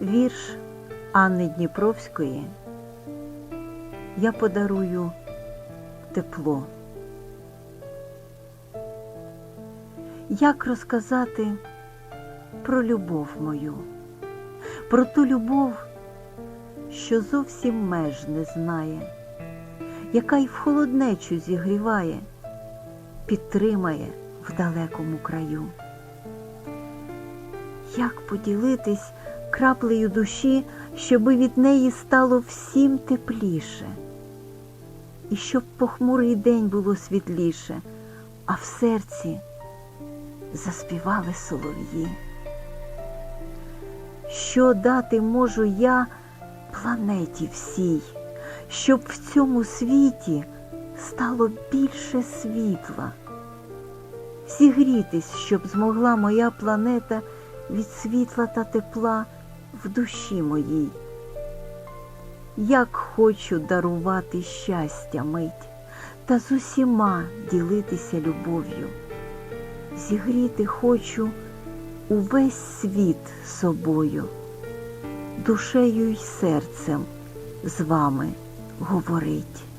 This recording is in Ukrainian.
Вірш Анни Дніпровської я подарую тепло. Як розказати про любов мою, про ту любов, що зовсім меж не знає, яка й в холоднечу зігріває, підтримає в далекому краю. Як поділитись краплею душі, щоби від неї стало всім тепліше, і щоб похмурий день було світліше, а в серці заспівали солов'ї. Що дати можу я планеті всій, щоб в цьому світі стало більше світла, зігрітись, щоб змогла моя планета від світла та тепла в душі моїй. Як хочу дарувати щастя мить та з усіма ділитися любов'ю. Зігріти хочу увесь світ собою, душею й серцем з вами говорить.